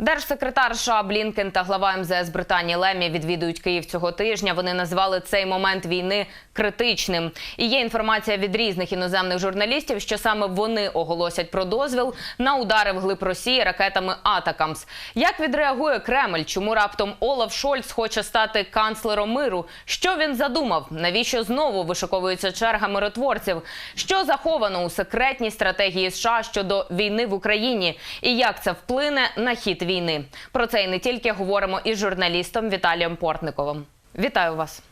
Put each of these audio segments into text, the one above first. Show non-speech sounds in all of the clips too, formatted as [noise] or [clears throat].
Держсекретар США Блінкен та глава МЗС Британії Лемі відвідують Київ цього тижня. Вони назвали цей момент війни критичним. І є інформація від різних іноземних журналістів, що саме вони оголосять про дозвіл на удари вглиб Росії ракетами Атакамс. Як відреагує Кремль? Чому раптом Олаф Шольц хоче стати канцлером миру? Що він задумав? Навіщо знову вишиковується черга миротворців? Що заховано у секретній стратегії США щодо війни в Україні? І як це вплине на хід війни? Про це і не тільки говоримо із журналістом Віталієм Портниковим. Вітаю вас.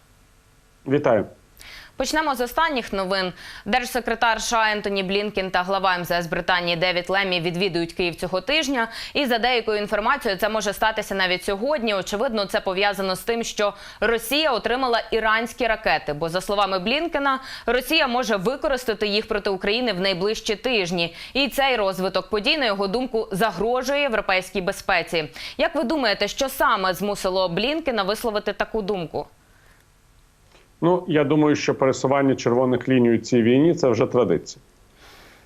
Вітаю. Почнемо з останніх новин. Держсекретар США Ентоні Блінкен та глава МЗС Британії Девід Лемі відвідують Київ цього тижня. І за деякою інформацією, це може статися навіть сьогодні. Очевидно, це пов'язано з тим, що Росія отримала іранські ракети. Бо, за словами Блінкена, Росія може використати їх проти України в найближчі тижні. І цей розвиток подій, на його думку, загрожує європейській безпеці. Як ви думаєте, що саме змусило Блінкена висловити таку думку? Ну я думаю, що пересування червоних ліній у цій війні це вже традиція.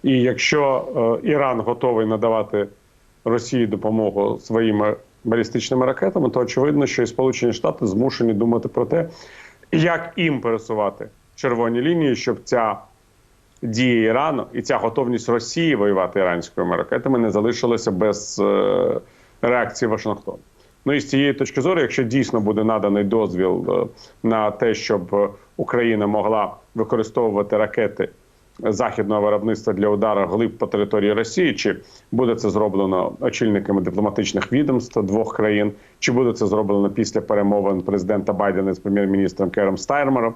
І якщо е, Іран готовий надавати Росії допомогу своїми балістичними ракетами, то очевидно, що і Сполучені Штати змушені думати про те, як їм пересувати червоні лінії, щоб ця дія Ірану і ця готовність Росії воювати іранськими ракетами не залишилася без е, реакції Вашингтону. Ну і з цієї точки зору, якщо дійсно буде наданий дозвіл е, на те, щоб е, Україна могла використовувати ракети західного виробництва для удару глиб по території Росії, чи буде це зроблено очільниками дипломатичних відомств двох країн, чи буде це зроблено після перемовин президента Байдена з прем'єр-міністром Кером Стайрмером,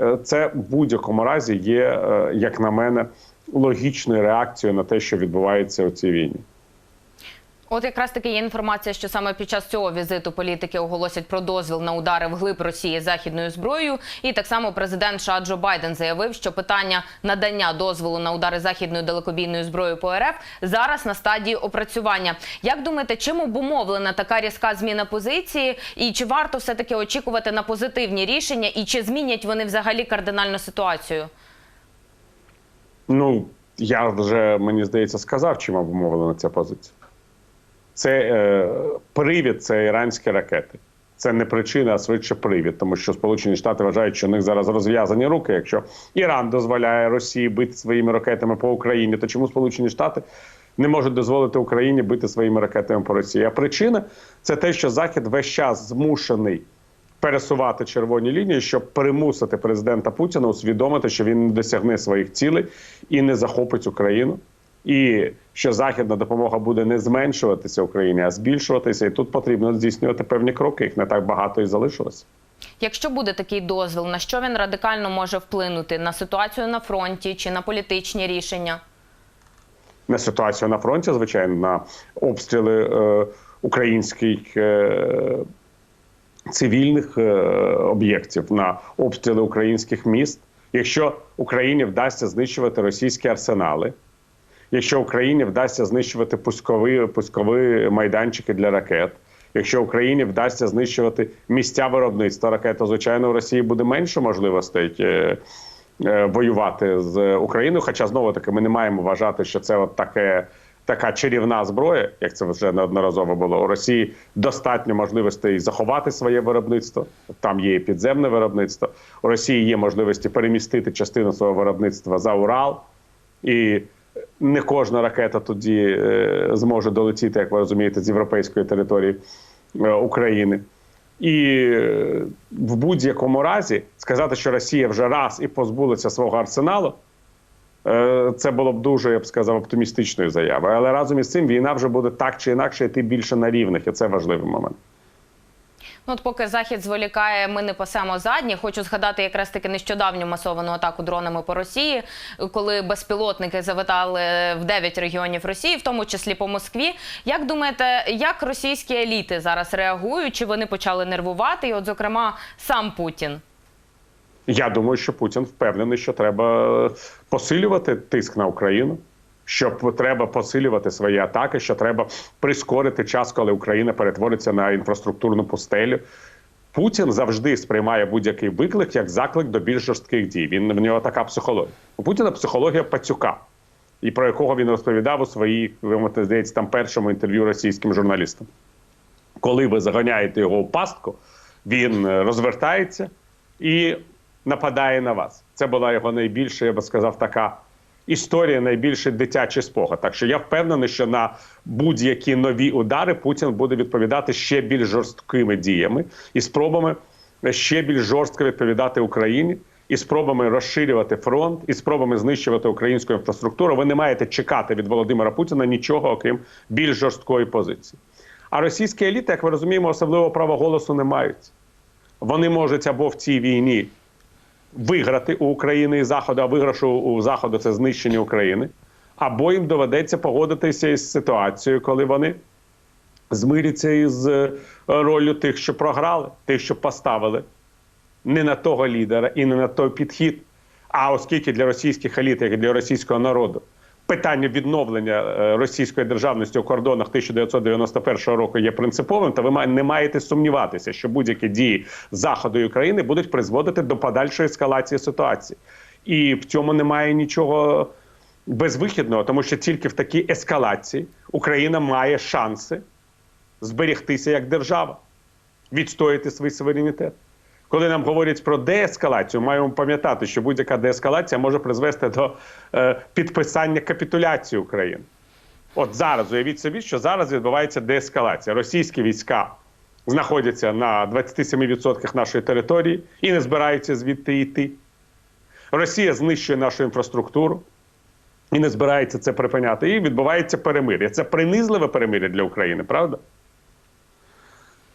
е, це в будь-якому разі є, як на мене, логічною реакцією на те, що відбувається у цій війні. От якраз таки є інформація, що саме під час цього візиту політики оголосять про дозвіл на удари вглиб Росії західною зброєю. І так само президент США Байден заявив, що питання надання дозволу на удари західною далекобійною зброєю по РФ зараз на стадії опрацювання. Як думаєте, чим обумовлена така різка зміна позиції? І чи варто все таки очікувати на позитивні рішення? І чи змінять вони взагалі кардинальну ситуацію? Ну я вже мені здається сказав, чим обумовлена ця позиція. Це е, привід, це іранські ракети. Це не причина, а швидше привід, тому що Сполучені Штати вважають, що у них зараз розв'язані руки. Якщо Іран дозволяє Росії бити своїми ракетами по Україні, то чому Сполучені Штати не можуть дозволити Україні бити своїми ракетами по Росії? А причина це те, що Захід весь час змушений пересувати червоні лінії, щоб примусити президента Путіна усвідомити, що він не досягне своїх цілей і не захопить Україну. І що західна допомога буде не зменшуватися Україні, а збільшуватися, і тут потрібно здійснювати певні кроки. Їх не так багато і залишилося. Якщо буде такий дозвіл, на що він радикально може вплинути на ситуацію на фронті чи на політичні рішення? На ситуацію на фронті, звичайно, на обстріли е, українських е, цивільних е, об'єктів, на обстріли українських міст. Якщо Україні вдасться знищувати російські арсенали. Якщо Україні вдасться знищувати пускові пускові майданчики для ракет, якщо Україні вдасться знищувати місця виробництва ракет, то звичайно в Росії буде менше можливостей е, е, воювати з Україною. Хоча знову таки ми не маємо вважати, що це от таке. Така чарівна зброя, як це вже неодноразово було у Росії, достатньо можливостей заховати своє виробництво. Там є і підземне виробництво. У Росії є можливості перемістити частину свого виробництва за Урал і не кожна ракета тоді е, зможе долетіти, як ви розумієте, з європейської території е, України. І е, в будь-якому разі сказати, що Росія вже раз і позбулася свого арсеналу, це було б дуже, я б сказав, оптимістичною заявою. Але разом із цим війна вже буде так чи інакше йти більше на рівних, і це важливий момент. Ну, от поки захід зволікає, ми не пасемо задні. Хочу згадати якраз таки нещодавню масовану атаку дронами по Росії, коли безпілотники завитали в 9 регіонів Росії, в тому числі по Москві. Як думаєте, як російські еліти зараз реагують? Чи вони почали нервувати? І, от, зокрема, сам Путін? Я думаю, що Путін впевнений, що треба посилювати тиск на Україну. Що треба посилювати свої атаки, що треба прискорити час, коли Україна перетвориться на інфраструктурну пустелю. Путін завжди сприймає будь-який виклик як заклик до більш жорстких дій. Він в нього така психологія. У Путіна психологія пацюка. і про якого він розповідав у своїй, здається, там першому інтерв'ю російським журналістам. Коли ви заганяєте його в пастку, він е, розвертається і нападає на вас. Це була його найбільша, я би сказав, така історія, найбільший дитячий спогад. Так що я впевнений, що на будь-які нові удари Путін буде відповідати ще більш жорсткими діями і спробами ще більш жорстко відповідати Україні. І спробами розширювати фронт, і спробами знищувати українську інфраструктуру. Ви не маєте чекати від Володимира Путіна нічого, окрім більш жорсткої позиції. А російські еліти, як ми розуміємо, особливо права голосу не мають. Вони можуть або в цій війні виграти у України і Заходу, а виграшу у Заходу це знищення України, або їм доведеться погодитися із ситуацією, коли вони змиряться із роллю тих, що програли, тих, що поставили не на того лідера і не на той підхід. А оскільки для російських еліт, як і для російського народу, питання відновлення е, російської державності у кордонах 1991 року є принциповим, то ви не маєте сумніватися, що будь-які дії заходу і України будуть призводити до подальшої ескалації ситуації, і в цьому немає нічого безвихідного, тому що тільки в такій ескалації Україна має шанси зберегтися як держава, відстояти свій суверенітет. Коли нам говорять про деескалацію, маємо пам'ятати, що будь-яка деескалація може призвести до е, підписання капітуляції України. От зараз уявіть собі, що зараз відбувається деескалація. Російські війська знаходяться на 27% нашої території і не збираються звідти йти. Росія знищує нашу інфраструктуру і не збирається це припиняти. І відбувається перемир'я. Це принизливе перемир'я для України, правда?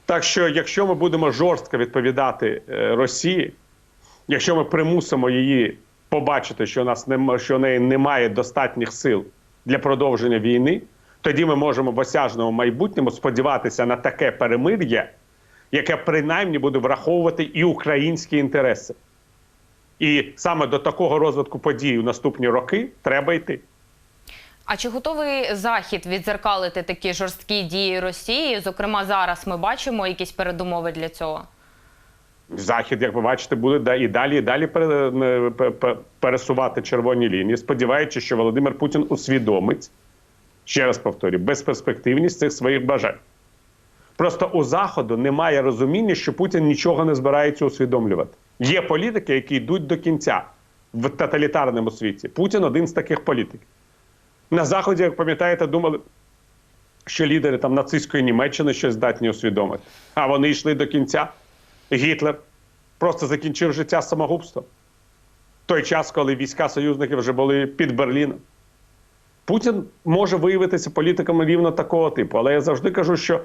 Так що, якщо ми будемо жорстко відповідати е, Росії, якщо ми примусимо її побачити, що у нас нема, що у неї немає достатніх сил для продовження війни, тоді ми можемо в осяжному майбутньому сподіватися на таке перемир'я, яке принаймні буде враховувати і українські інтереси. І саме до такого розвитку подій у наступні роки треба йти. А чи готовий захід відзеркалити такі жорсткі дії Росії? Зокрема, зараз ми бачимо якісь передумови для цього. Захід, як ви бачите, буде і далі, і далі пересувати червоні лінії, сподіваючись, що Володимир Путін усвідомить, ще раз повторюю, безперспективність цих своїх бажань. Просто у Заходу немає розуміння, що Путін нічого не збирається усвідомлювати. Є політики, які йдуть до кінця в тоталітарному світі. Путін один з таких політиків. На Заході, як пам'ятаєте, думали, що лідери там нацистської Німеччини щось здатні усвідомити. А вони йшли до кінця. Гітлер просто закінчив життя самогубством. Той час, коли війська союзників вже були під Берліном. Путін може виявитися політиком рівно такого типу, але я завжди кажу, що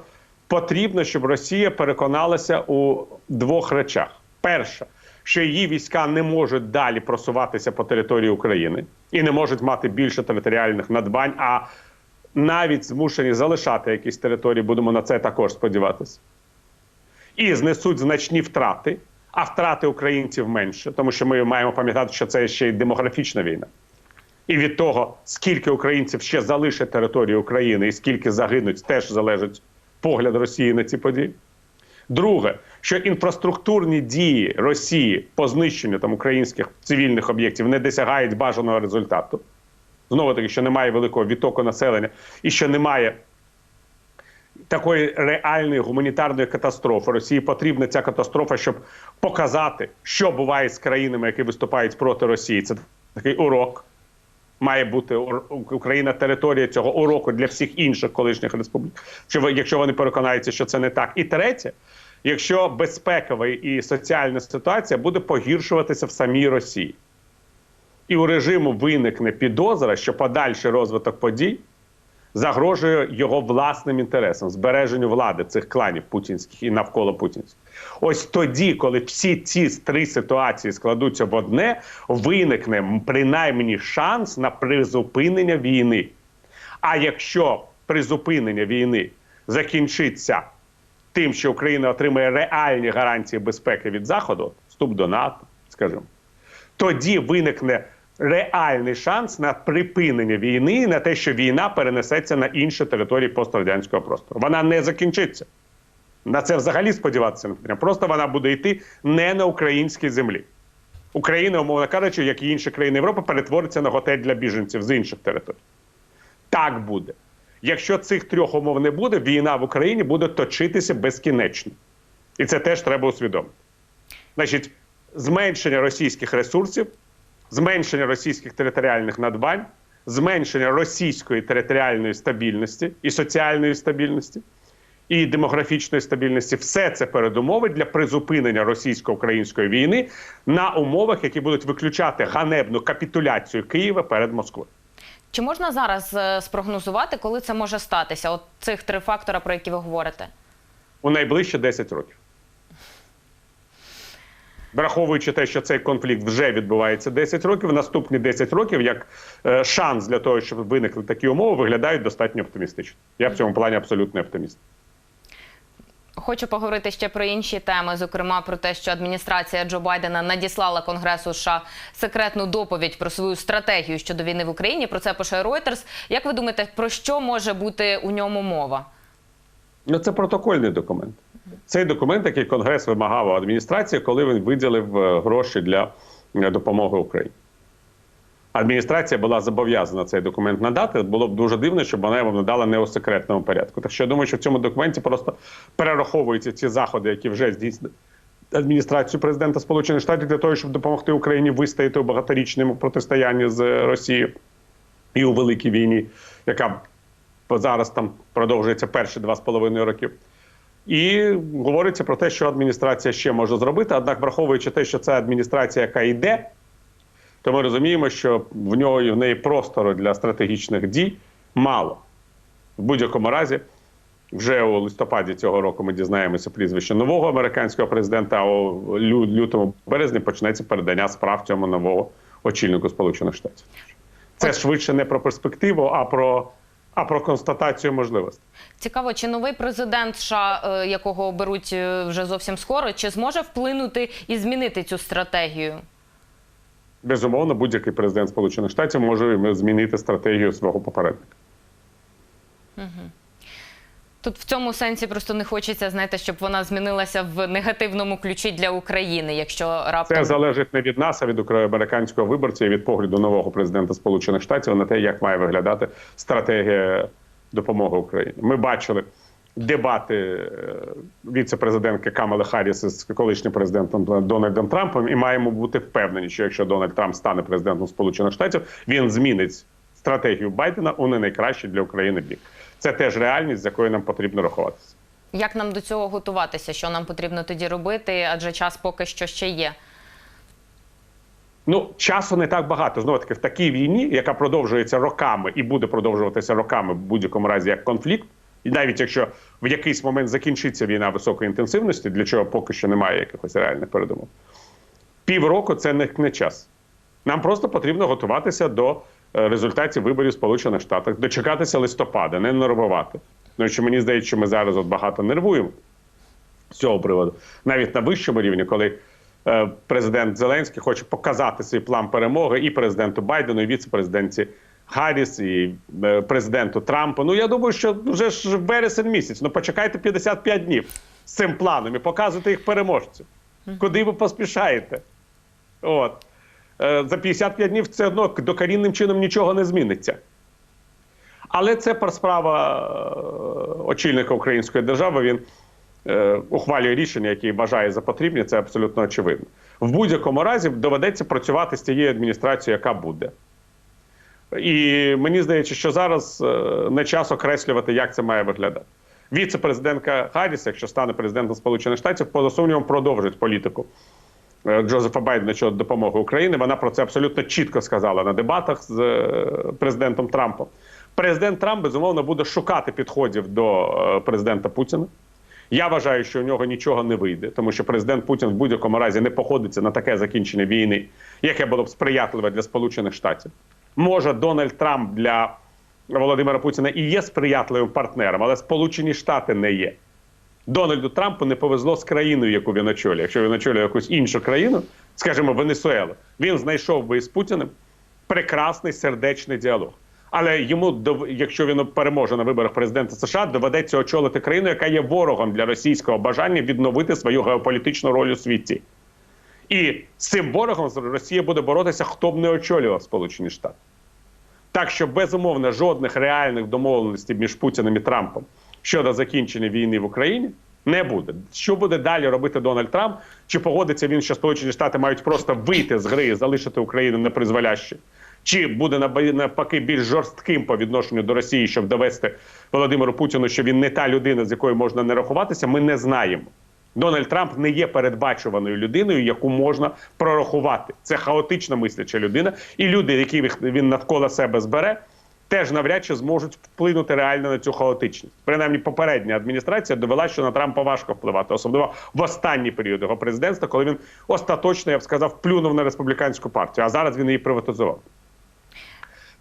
потрібно, щоб Росія переконалася у двох речах: перше, що її війська не можуть далі просуватися по території України і не можуть мати більше територіальних надбань, а навіть змушені залишати якісь території, будемо на це також сподіватися і знесуть значні втрати, а втрати українців менше, тому що ми маємо пам'ятати, що це ще й демографічна війна. І від того, скільки українців ще залишать територію України і скільки загинуть, теж залежить погляд Росії на ці події. Друге, що інфраструктурні дії Росії по знищенню там українських цивільних об'єктів не досягають бажаного результату. Знову таки, що немає великого відтоку населення і що немає такої реальної гуманітарної катастрофи. Росії потрібна ця катастрофа, щоб показати, що буває з країнами, які виступають проти Росії. Це такий урок. Має бути Україна територія цього уроку для всіх інших колишніх республік, ви- якщо вони переконаються, що це не так. І третє, якщо безпекова і соціальна ситуація буде погіршуватися в самій Росії, і у режиму виникне підозра, що подальший розвиток подій загрожує його власним інтересам, збереженню влади цих кланів путінських і навколо путінських. Ось тоді, коли всі ці три ситуації складуться в одне, виникне принаймні шанс на призупинення війни. А якщо призупинення війни закінчиться тим, що Україна отримає реальні гарантії безпеки від Заходу, вступ до НАТО, скажімо, тоді виникне реальний шанс на припинення війни і на те, що війна перенесеться на інші території пострадянського простору. Вона не закінчиться. На це взагалі сподіватися не потрібно. Просто вона буде йти не на українській землі. Україна, умовно кажучи, як і інші країни Європи, перетвориться на готель для біженців з інших територій. Так буде. Якщо цих трьох умов не буде, війна в Україні буде точитися безкінечно. І це теж треба усвідомити. Значить, зменшення російських ресурсів, зменшення російських територіальних надбань, зменшення російської територіальної стабільності і соціальної стабільності, і демографічної стабільності все це передумови для призупинення російсько-української війни на умовах, які будуть виключати ганебну капітуляцію Києва перед Москвою. Чи можна зараз е, спрогнозувати, коли це може статися? От цих три фактора, про які ви говорите? у найближчі 10 років. Враховуючи те, що цей конфлікт вже відбувається 10 років, наступні 10 років як е, шанс для того, щоб виникли такі умови, виглядають достатньо оптимістично. Я в цьому плані абсолютний оптиміст. Хочу поговорити ще про інші теми, зокрема про те, що адміністрація Джо Байдена надіслала Конгресу США секретну доповідь про свою стратегію щодо війни в Україні. Про це пише Reuters. Як ви думаєте, про що може бути у ньому мова? Ну, це протокольний документ. Цей документ, який Конгрес вимагав у адміністрації, коли він виділив е, гроші для е, допомоги Україні. Адміністрація була зобов'язана цей документ надати. Було б дуже дивно, щоб вона його надала не у секретному порядку. Так що я думаю, що в цьому документі просто перераховуються ці заходи, які вже здійснили адміністрацію президента Сполучених Штатів для того, щоб допомогти Україні вистояти у багаторічному протистоянні з Росією і у великій війні, яка зараз там продовжується перші два з половиною років. І говориться про те, що адміністрація ще може зробити. Однак, враховуючи те, що це адміністрація, яка йде, то ми розуміємо, що в нього і в неї простору для стратегічних дій мало. В будь-якому разі, вже у листопаді цього року ми дізнаємося прізвище нового американського президента, а у лютому березні почнеться передання справ цьому нового очільнику Сполучених Штатів. Це швидше не про перспективу, а про, а про констатацію можливостей. Цікаво, чи новий президент США, е, якого оберуть е, вже зовсім скоро, чи зможе вплинути і змінити цю стратегію? Безумовно, будь-який президент Сполучених Штатів може змінити стратегію свого попередника. Тут в цьому сенсі просто не хочеться, знаєте, щоб вона змінилася в негативному ключі для України, якщо раптом Це залежить не від нас, а від американського виборця і від погляду нового президента Сполучених Штатів на те, як має виглядати стратегія допомоги Україні. Ми бачили дебати е, віце-президентки Камали Харріс з колишнім президентом Дональдом Трампом, і маємо бути впевнені, що якщо Дональд Трамп стане президентом Сполучених Штатів, він змінить стратегію Байдена у не найкращий для України бік. Це теж реальність, з якою нам потрібно рахуватися. як нам до цього готуватися, що нам потрібно тоді робити, адже час поки що ще є. Ну, часу не так багато. Знову таки, в такій війні, яка продовжується роками і буде продовжуватися роками в будь-якому разі як конфлікт, і навіть якщо в якийсь момент закінчиться війна високої інтенсивності, для чого поки що немає якихось реальних передумов, півроку це не, час. Нам просто потрібно готуватися до результатів виборів Сполучених Штатах, дочекатися листопада, не нервувати. Ну, що мені здається, що ми зараз от багато нервуємо з цього приводу, навіть на вищому рівні, коли е, президент Зеленський хоче показати свій план перемоги і президенту Байдену, і віце-президенті Гарріс, і е, президенту Трампу. Ну я думаю, що вже ж вересень місяць. Ну почекайте 55 днів з цим планом і показуйте їх переможців. Куди ви поспішаєте? От. Е, За 55 днів все одно докорінним чином нічого не зміниться. Але це справа е, очільника української держави. Він е, ухвалює рішення, які вважає за потрібні. Це абсолютно очевидно. В будь-якому разі доведеться працювати з тією адміністрацією, яка буде. І мені здається, що зараз не час окреслювати, як це має виглядати. Віце-президентка Гарріс, якщо стане президентом Сполучених Штатів, поза сумнівом продовжить політику Джозефа Байдена щодо допомоги Україні. Вона про це абсолютно чітко сказала на дебатах з е, президентом Трампом. Президент Трамп безумовно буде шукати підходів до е, президента Путіна. Я вважаю, що у нього нічого не вийде, тому що президент Путін в будь-якому разі не походиться на таке закінчення війни, яке було б сприятливе для Сполучених Штатів. Може, Дональд Трамп для Володимира Путіна і є сприятливим партнером, але Сполучені Штати не є. Дональду Трампу не повезло з країною, яку він очолює. Якщо він очолює якусь іншу країну, скажімо, Венесуелу, він знайшов би із Путіним прекрасний сердечний діалог. Але йому, якщо він переможе на виборах президента США, доведеться очолити країну, яка є ворогом для російського бажання відновити свою геополітичну роль у світі. І з цим ворогом Росія буде боротися, хто б не очолював Сполучені Штати. Так що, безумовно, жодних реальних домовленостей між Путіним і Трампом щодо закінчення війни в Україні не буде. Що буде далі робити Дональд Трамп? Чи погодиться він, що Сполучені Штати мають просто вийти з гри і залишити Україну непризволяще? Чи буде навпаки більш жорстким по відношенню до Росії, щоб довести Володимиру Путіну, що він не та людина, з якою можна не рахуватися? Ми не знаємо. Дональд Трамп не є передбачуваною людиною, яку можна прорахувати. Це хаотично мисляча людина, і люди, які він навколо себе збере, теж навряд чи зможуть вплинути реально на цю хаотичність. Принаймні, попередня адміністрація довела, що на Трампа важко впливати, особливо в останній період його президентства, коли він остаточно, я б сказав, плюнув на республіканську партію. А зараз він її приватизував.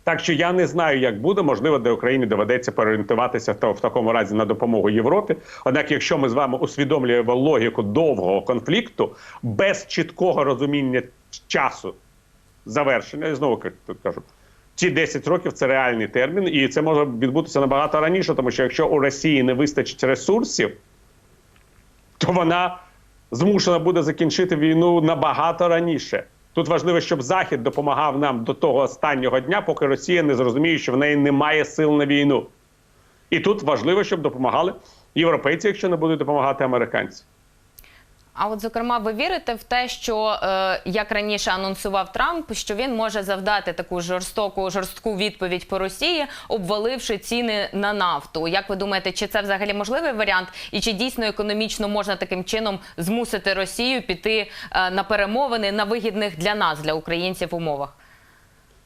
Так що я не знаю, як буде. Можливо, для України доведеться переорієнтуватися в та- в такому разі на допомогу Європі. Однак, якщо ми з вами усвідомлюємо логіку довгого конфлікту без чіткого розуміння часу завершення, і знову кажу. Ці 10 років це реальний термін, і це може відбутися набагато раніше, тому що якщо у Росії не вистачить ресурсів, то вона змушена буде закінчити війну набагато раніше. Тут важливо, щоб Захід допомагав нам до того останнього дня, поки Росія не зрозуміє, що в неї немає сил на війну. І тут важливо, щоб допомагали європейці, якщо не будуть допомагати американці. А от зокрема, ви вірите в те, що е, як раніше анонсував Трамп, що він може завдати таку жорстоку жорстку відповідь по Росії, обваливши ціни на нафту? Як ви думаєте, чи це взагалі можливий варіант, і чи дійсно економічно можна таким чином змусити Росію піти е, на перемовини на вигідних для нас, для українців, умовах?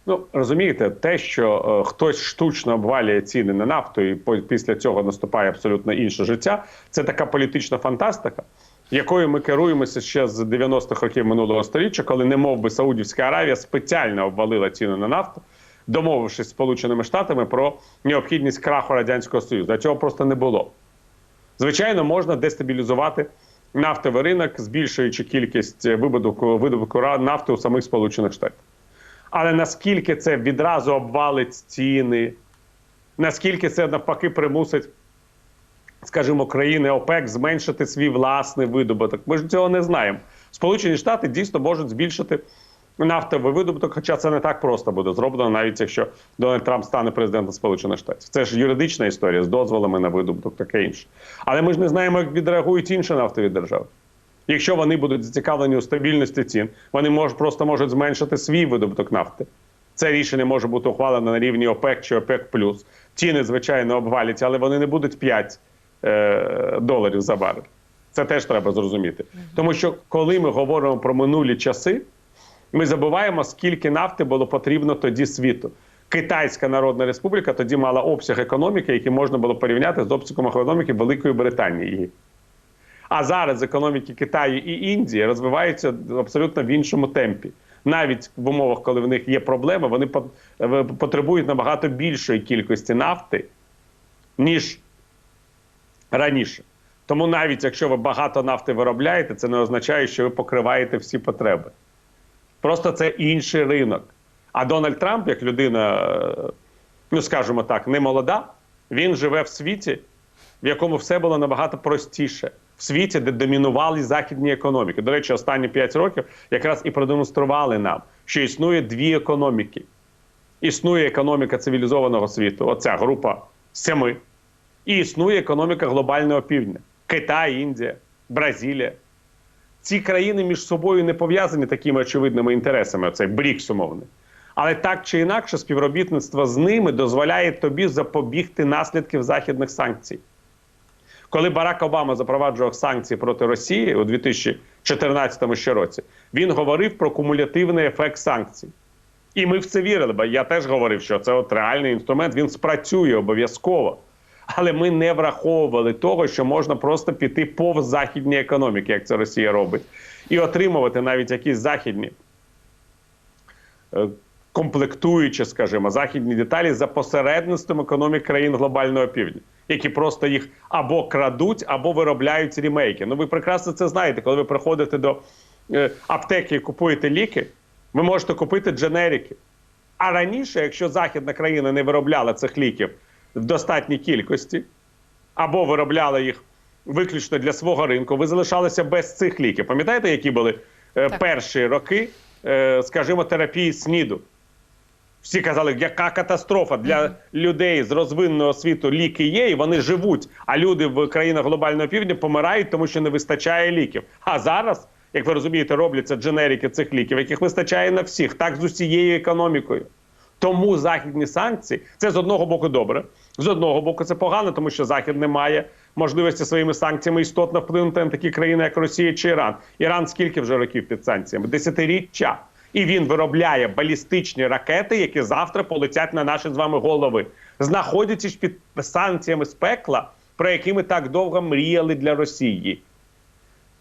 Ну розумієте, те, що е, хтось штучно обвалює ціни на нафту, і по- після цього наступає абсолютно інше життя. Це така політична фантастика, якою ми керуємося ще з 90-х років минулого століття, коли не би Саудівська Аравія спеціально обвалила ціни на нафту, домовившись з Сполученими Штатами про необхідність краху радянського союзу. А цього просто не було. Звичайно, можна дестабілізувати нафтовий ринок, збільшуючи кількість видобутку, видобутку нафти у самих Сполучених Штатах. Але наскільки це відразу обвалить ціни, наскільки це навпаки примусить, скажімо, країни ОПЕК зменшити свій власний видобуток, ми ж цього не знаємо. Сполучені Штати дійсно можуть збільшити нафтовий видобуток, хоча це не так просто буде зроблено, навіть якщо Дональд Трамп стане президентом Сполучених Штатів. Це ж юридична історія з дозволами на видобуток, таке інше. Але ми ж не знаємо, як відреагують інші нафтові держави. Якщо вони будуть зацікавлені у стабільності цін, вони можуть просто можуть зменшити свій видобуток нафти. Це рішення може бути ухвалено на рівні ОПЕК чи ОПЕК+. Ціни, звичайно, обваляться, але вони не будуть 5 е, доларів за барель. Це теж треба зрозуміти. Тому що коли ми говоримо про минулі часи, ми забуваємо, скільки нафти було потрібно тоді світу. Китайська Народна Республіка тоді мала обсяг економіки, який можна було порівняти з обсягом економіки Великої Британії. А зараз економіки Китаю і Індії розвиваються абсолютно в іншому темпі. Навіть в умовах, коли в них є проблеми, вони е, потребують набагато більшої кількості нафти, ніж раніше. Тому навіть якщо ви багато нафти виробляєте, це не означає, що ви покриваєте всі потреби. Просто це інший ринок. А Дональд Трамп, як людина, е, ну скажімо так, не молода, він живе в світі, в якому все було набагато простіше. В світі, де домінували західні економіки. До речі, останні 5 років якраз і продемонстрували нам, що існує дві економіки. Існує економіка цивілізованого світу, оця група семи, і існує економіка глобального півдня: Китай, Індія, Бразилія. Ці країни між собою не пов'язані такими очевидними інтересами, оцей БРІКС умовний. Але так чи інакше, співробітництво з ними дозволяє тобі запобігти наслідків західних санкцій. Коли Барак Обама запроваджував санкції проти Росії у 2014 ще році, він говорив про кумулятивний ефект санкцій. І ми в це вірили, бо я теж говорив, що це от реальний інструмент, він спрацює обов'язково. Але ми не враховували того, що можна просто піти повз західні економіки, як це Росія робить, і отримувати навіть якісь західні е, комплектуючі, скажімо, західні деталі за посередництвом економік країн глобального півдня, які просто їх або крадуть, або виробляють рімейки. Ну ви прекрасно це знаєте, коли ви приходите до е, аптеки і купуєте ліки, ви можете купити дженерики. А раніше, якщо західна країна не виробляла цих ліків в достатній кількості, або виробляла їх виключно для свого ринку, ви залишалися без цих ліків. Пам'ятаєте, які були е, перші роки, е, скажімо, терапії СНІДу. Всі казали, яка катастрофа для людей з розвиненого світу ліки є, і вони живуть. А люди в країнах глобального півдня помирають, тому що не вистачає ліків. А зараз, як ви розумієте, робляться дженерики цих ліків, яких вистачає на всіх, так з усією економікою. Тому західні санкції це з одного боку добре, з одного боку це погано, тому що Захід не має можливості своїми санкціями істотно вплинути на такі країни, як Росія чи Іран. Іран скільки вже років під санкціями? Десятиріччя. І він виробляє балістичні ракети, які завтра полетять на наші з вами голови, знаходячись під санкціями з пекла, про які ми так довго мріяли для Росії.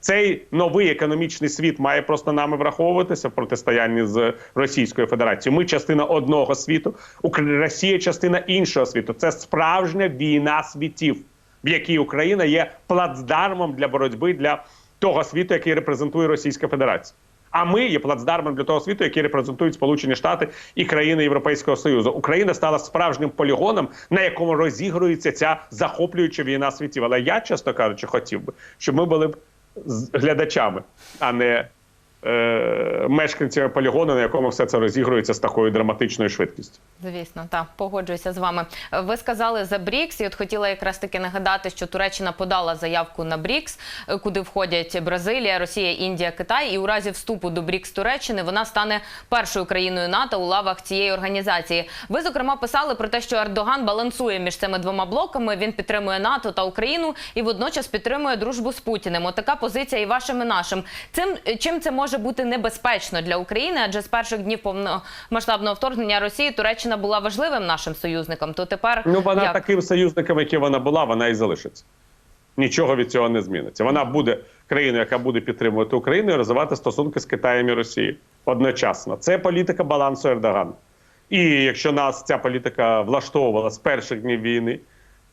Цей новий економічний світ має просто нами враховуватися в протистоянні з Російською Федерацією. Ми частина одного світу, Росія частина іншого світу. Це справжня війна світів, в якій Україна є плацдармом для боротьби для того світу, який репрезентує Російська Федерація. А ми є плацдармом для того світу, який репрезентують Сполучені Штати і країни Європейського Союзу. Україна стала справжнім полігоном, на якому розігрується ця захоплююча війна світів. Але я, чесно кажучи, хотів би, щоб ми були б з глядачами, а не мешканцями полігону, на якому все це розігрується з такою драматичною швидкістю. Звісно, так погоджуюся з вами. Ви сказали за БРІКС, і от хотіла якраз таки нагадати, що Туреччина подала заявку на БРІКС, е, куди входять Бразилія, Росія, Індія, Китай. І у разі вступу до БРІКС Туреччини вона стане першою країною НАТО у лавах цієї організації. Ви зокрема писали про те, що Ердоган балансує між цими двома блоками. Він підтримує НАТО та Україну і водночас підтримує дружбу з Путіним. От така позиція і вашим і нашим. Цим чим це може бути небезпечно для України? Адже з перших днів повномасштабного вторгнення Росії Туреччина була важливим нашим союзником. То тепер Ну вона як? таким союзником, яким вона була, вона і залишиться. Нічого від цього не зміниться. Вона буде країною, яка буде підтримувати Україну і розвивати стосунки з Китаєм і Росією одночасно. Це політика балансу Ердогана. І якщо нас ця політика влаштовувала з перших днів війни,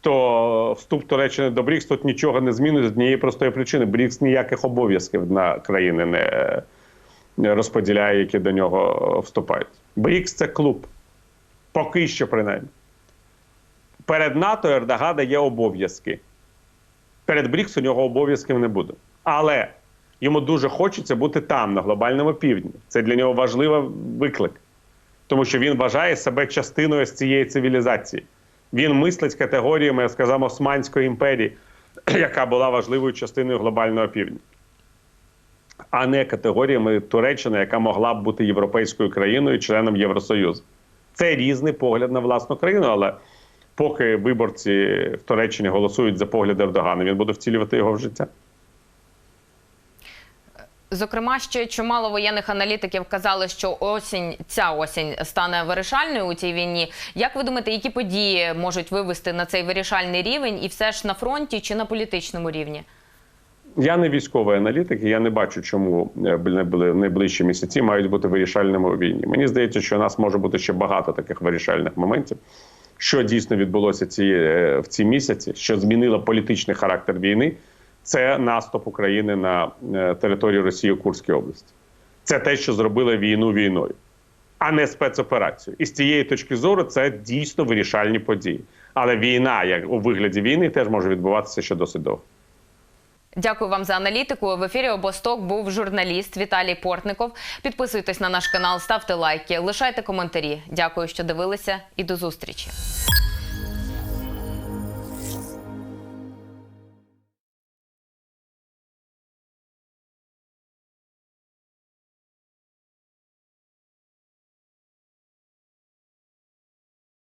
то вступ Туреччини до БРІКС тут нічого не змінить з однієї простої причини. БРІКС ніяких обов'язків на країни не розподіляє, які до нього вступають. БРІКС це клуб. Поки що, принаймні. Перед НАТО Ердогана є обов'язки. Перед БРІКС у нього обов'язків не буде. Але йому дуже хочеться бути там, на глобальному півдні. Це для нього важливий виклик, тому що він вважає себе частиною з цієї цивілізації. Він мислить категоріями, скажімо, Османської імперії, [clears throat] яка була важливою частиною глобального півдня, а не категоріями Туреччини, яка могла б бути європейською країною, членом Євросоюзу. Це різний погляд на власну країну, але поки виборці в Туреччині голосують за погляд Ердогана, він буде втілювати його в життя. Зокрема, ще чимало воєнних аналітиків казали, що осінь, ця осінь стане вирішальною у цій війні. Як ви думаєте, які події можуть вивести на цей вирішальний рівень, і все ж на фронті чи на політичному рівні? Я не військовий аналітик, і я не бачу, чому е, найближчі місяці мають бути вирішальними у війні. Мені здається, що у нас може бути ще багато таких вирішальних моментів. Що дійсно відбулося ці, е, в ці місяці, що змінило політичний характер війни, це наступ України на е, територію Росії у Курській області. Це те, що зробило війну війною, а не спецоперацію. І з цієї точки зору це дійсно вирішальні події. Але війна, як у вигляді війни, теж може відбуватися ще досить довго. Дякую вам за аналітику. В ефірі Обосток був журналіст Віталій Портников. Підписуйтесь на наш канал, ставте лайки, лишайте коментарі. Дякую, що дивилися, і до зустрічі.